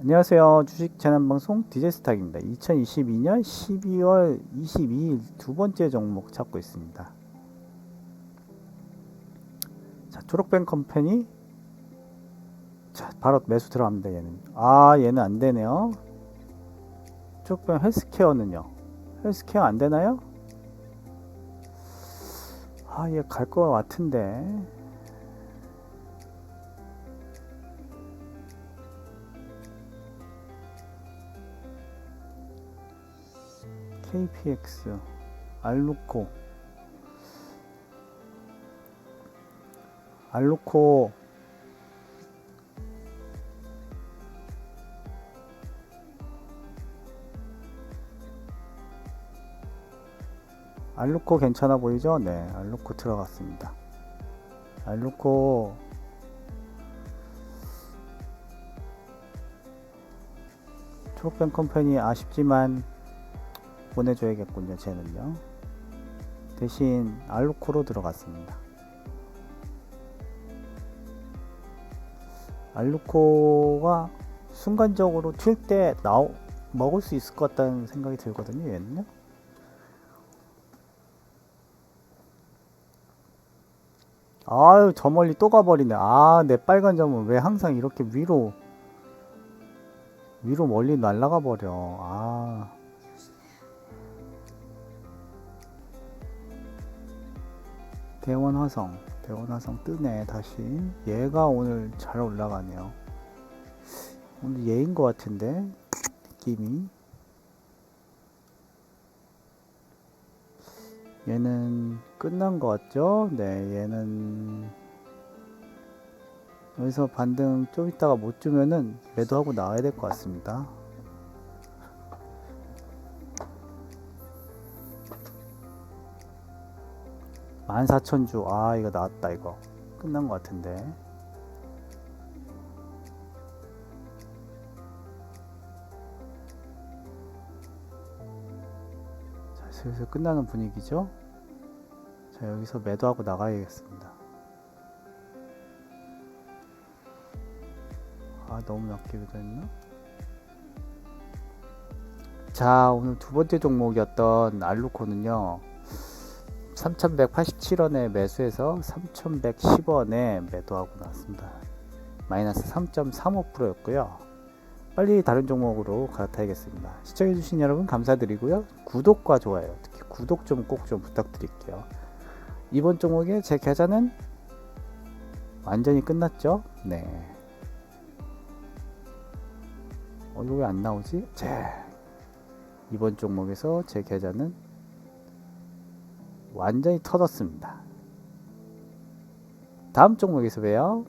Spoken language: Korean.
안녕하세요. 주식 재난 방송 DJ 스탁입니다. 2022년 12월 22일 두 번째 종목 찾고 있습니다. 자, 초록뱅 컴퍼니. 자, 바로 매수 들어갑니다. 얘는. 아, 얘는 안 되네요. 초록뱅 헬스케어는요. 헬스케어 안 되나요? 아, 얘 갈 것 같은데. KPX, 알루코, 알루코, 알루코 괜찮아 보이죠? 네, 알루코 들어갔습니다. 알루코 초록뱅 컴퍼니 아쉽지만 보내줘야겠군요. 쟤는요. 대신 알루코로 들어갔습니다. 알루코가 순간적으로 튈 때 나오 먹을 수 있을 것 같다는 생각이 들거든요. 얘는요. 아유 저 멀리 또 가버리네. 아 내 빨간 점은 왜 항상 이렇게 위로 위로 멀리 날아가 버려. 아. 대원 화성, 대원 화성 뜨네 다시. 얘가 오늘 잘 올라가네요. 오늘 얘인 것 같은데 느낌이. 얘는 끝난 것 같죠? 네, 얘는 여기서 반등 좀 있다가 못 주면은 매도하고 나와야 될 것 같습니다. 만 사천 주. 아, 이거 나왔다, 이거. 끝난 것 같은데. 자, 슬슬 끝나는 분위기죠? 자, 여기서 매도하고 나가야겠습니다. 아, 너무 낮게 매도했나? 자, 오늘 두 번째 종목이었던 알루코는요. 3187원에 매수해서 3110원에 매도하고 나왔습니다. 마이너스 3.35%였고요. 빨리 다른 종목으로 갈아타야겠습니다. 시청해주신 여러분 감사드리고요. 구독과 좋아요, 특히 구독 좀 꼭좀 부탁드릴게요. 이번 종목의 제 계좌는 완전히 끝났죠? 네. 어, 이거 왜 안 나오지? 자, 이번 종목에서 제 계좌는 완전히 터졌습니다. 다음 종목에서 봬요.